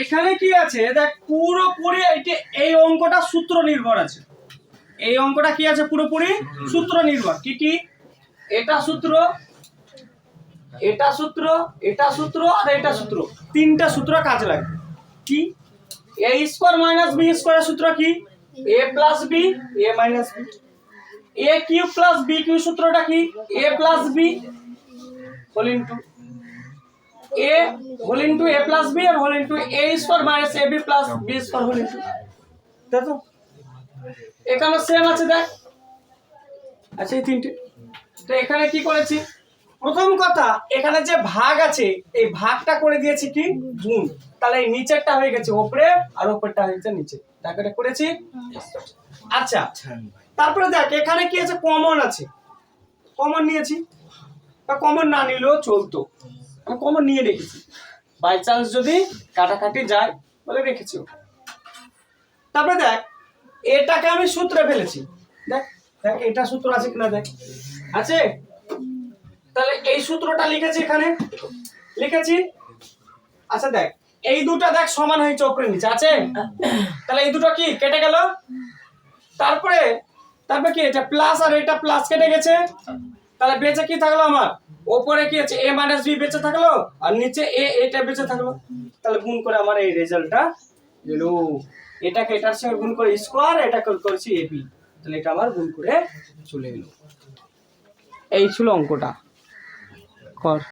এখানে কি আছে? দেখ, পুরোপুরি এই অঙ্কটা সূত্র নির্ভর আছে। এই অঙ্কটা কি আছে? পুরোপুরি সূত্র নির্ভর। কি কি? এটা সূত্র এটা সূত্র এটা সূত্র আর এটা সূত্র। তিনটা সূত্র কাজে লাগবে। কি? এ স্কোয়ার মাইনাস বি স্কোয়ারের সূত্র কি? A plus B, A minus B. A cube plus B cube সূত্রটা কি? A plus B, whole into A whole into A plus B R whole into A square minus A B plus B square whole into দেখো এখানে same আছে, দেখ। আচ্ছা এই তিনটে। তো এখানে কি করেছি? প্রথম কথা, এখানে যে ভাগ আছে, এই ভাগটা করে দিয়েছি কি? গুণ। তাহলে এই নিচেরটা হয়ে গেছে ওপরে আর ওপরটা হয়েছে নিচে। এটা করেছি? আচ্ছা তারপরে দেখ, এখানে কি আছে? কমন আছে। কমন নিয়েছি। বা কমন না নিলেও চলতো। আমি কমন নিয়ে রেখেছি। বাই চান্স যদি কাটাকাটি যায়, বলে রেখেছি তারপরে দেখ, এটাকে আমি সূত্রে ফেলেছি। দেখ দেখ, এটা সূত্র আছে কিনা দেখ। আছে? তাহলে এই সূত্রটা লিখেছি এখানে। লিখেছি? আচ্ছা দেখ, এই দুটা দেখ সমান হয়েছে ওপরে নিচে। আছে? তাহলে এই দুটো কি, কেটে গেল? তারপরে তারপরে কি, এটা প্লাস আর এটা প্লাস কেটে গেছে? তাহলে বেঁচে কি থাকল আমার? ওপরে কি আছে? এ মাইনাস বি বেঁচে থাকল? আর নিচে এ এটা বেঁচে থাকল। তাহলে গুণ করে আমার এই রেজাল্টটা এলো। এটাকে এটার সঙ্গে গুণ করে স্কোয়ার এটা করছি এবি তাহলে এটা আমার গুণ করে চলে এলো। এই ছিল অঙ্কটা। কর।